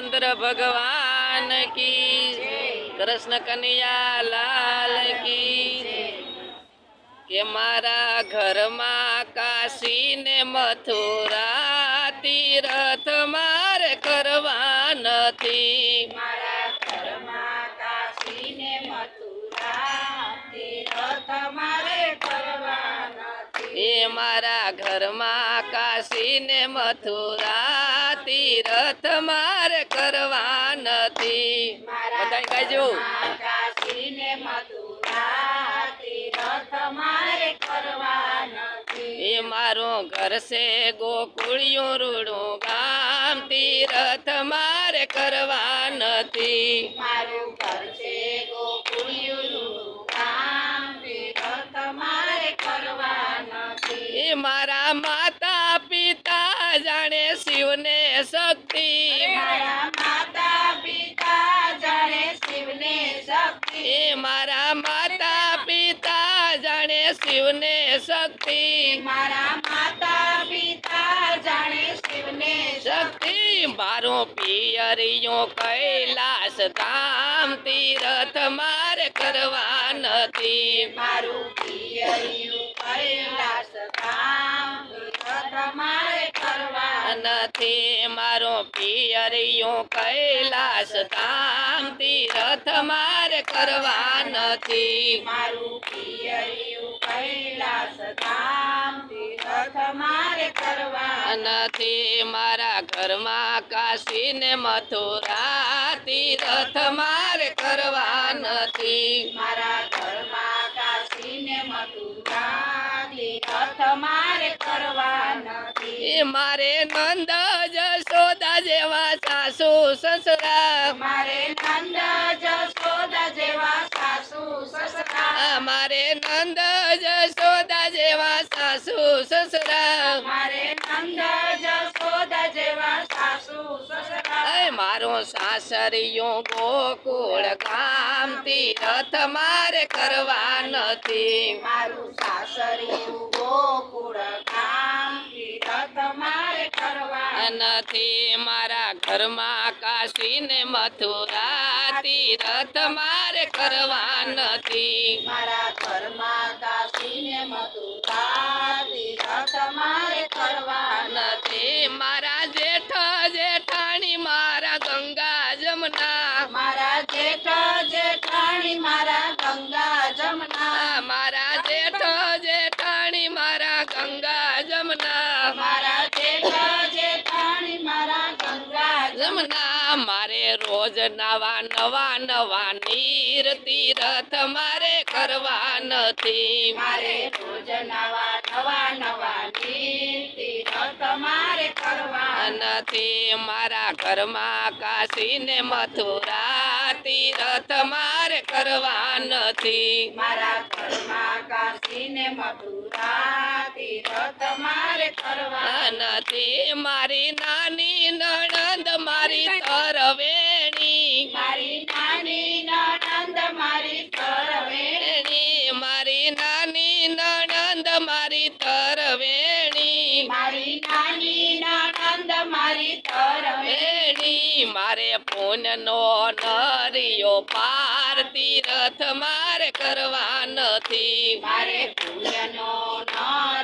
ચંદ્ર ભગવાન કી કૃષ્ણ કનૈયા લાલ કી કે મારા ઘરમાં કાશી ને મથુરા તીરથ મારે કરવા નથી મારા ઘરમાં કાશી ને મથુરા તીરથ મારે મારા ઘરમાં કાશી ને મથુરા તીરથ મારે કરવા નથી. બધા ગાજો કાશી ને મથુરા તીરથ મારે કરવા નથી. એ મારું ઘર છે ગોકુળિયું રૂડું ગામ તીરથ મારે કરવા નથી. મારું ઘર છે ગોકુળિયું કામ તીરથ મારે કરવા નથી એ મારા માતા પિતા જાણે શિવને શક્તિ. મારા માતા પિતા જાણે શિવને શક્તિ. એ મારા માતા પિતા જાણે શિવને શક્તિ. મારા માતા પિતા જાણે શિવને શક્તિ. મારો પિયરિયો પિયરિયું કૈલાસ ધામ તીરથ મારે કરવા નથી. મારું પિયરિયું કૈલાસ ધામ મારે કરવા નથી. મારો પિયરિયું કૈલાસ ધામ તીરથ મારે કરવા નથી. મારું પિયરિયું કૈલાસ ધામ તીરથ મારે કરવા નથી મારા ઘરમાં કાશી ને મથુરા તીરથ મારે કરવા નથી. મારા ઘરમાં કાશી ને મથુરા તીરથ મારે કરવા નથી. મારે નંદ જશોદા જેવા સાસુ સસરા. મારે નંદ જશોદા જેવા સાસુ સસરા. મારે નંદ જશોદા જેવા સાસુ સસરા. મારે મારું સાસરિયું ગોકુળ ગામ તીરથ મારે કરવા નથી. મારું સાસરિયું ગોકુળ ગામ તીરથ મારે કરવા નથી. મારા ઘરમાં કાશી ને મથુરા તીરથ મારે કરવા નથી. મારા ઘરમાં કાશી ને મથુરા તીરથ મારે જેઠ જેઠાણી મારા ગંગા જમના. મારા જેઠ જેઠાણી મારા ગંગા જમના. મારા જેઠ જેઠાણી મારા ગંગા જમના. મારે રોજ નવા નવા નવા નીર તીરથ મારે કરવા નથી. મારે રોજ નવા નવા નવા નીર તીરથ મારે કરવા નથી. મારા ઘરમાં કાશી ને મથુરા તીરથ મારે કરવા નથી. મારા ઘરમાં કાશી ને મથુરા તીરથ મારે કરવા નથી. મારી નાની નણંદ મારી તરવેણી. મારી નાની મારી તરવેણી મારે મારે પૂનનો નરિયો પાર તીરથ મારે કરવા નથી. મારે પુણ્યનો ન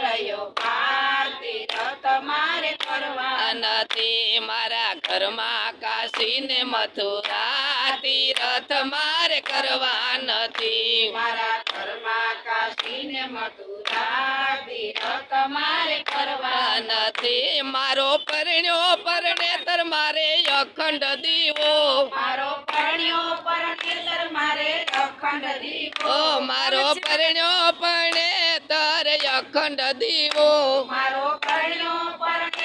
રહ્યો પાર તીરથ મારે કરવા નથી. મારા ઘરમાં કાશી ને મથુરા તીરથ મારે કરવા નથી. મારા ઘરમાં કાશી ને મથુરા તીરથ મારે કરવા નથી. મારો પરણ્યો પરણેતર મારે અખંડ દીવો. મારો પરણ્યો પરણેતર મારે અખંડ દીવો. મારો પરણ્યો પરણેતર અખંડ દીવો. મારો પરણ્યો અખંડ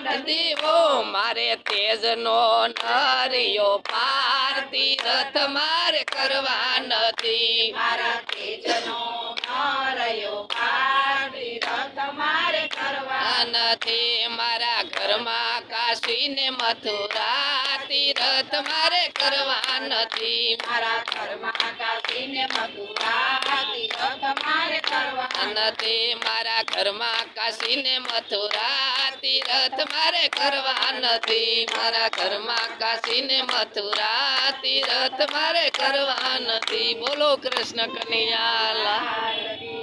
દીવો મારે તેજનો નરિયો પાર તીરથ મારે કરવા નથી. મારા તેજનો ન રહ્યો પાર તીરથ મારે કરવા નથી મારા ઘરમાં કાશી ને મથુરા તીરથ મારે કરવા નથી. મારા ઘરમાં તીરથ મારે ઘરમાં કાશી ને મથુરા તીરથ મારે કરવા નથી. મારા ઘરમાં કાશી ને મથુરા તીરથ મારે કરવા નથી. બોલો કૃષ્ણ કનૈયા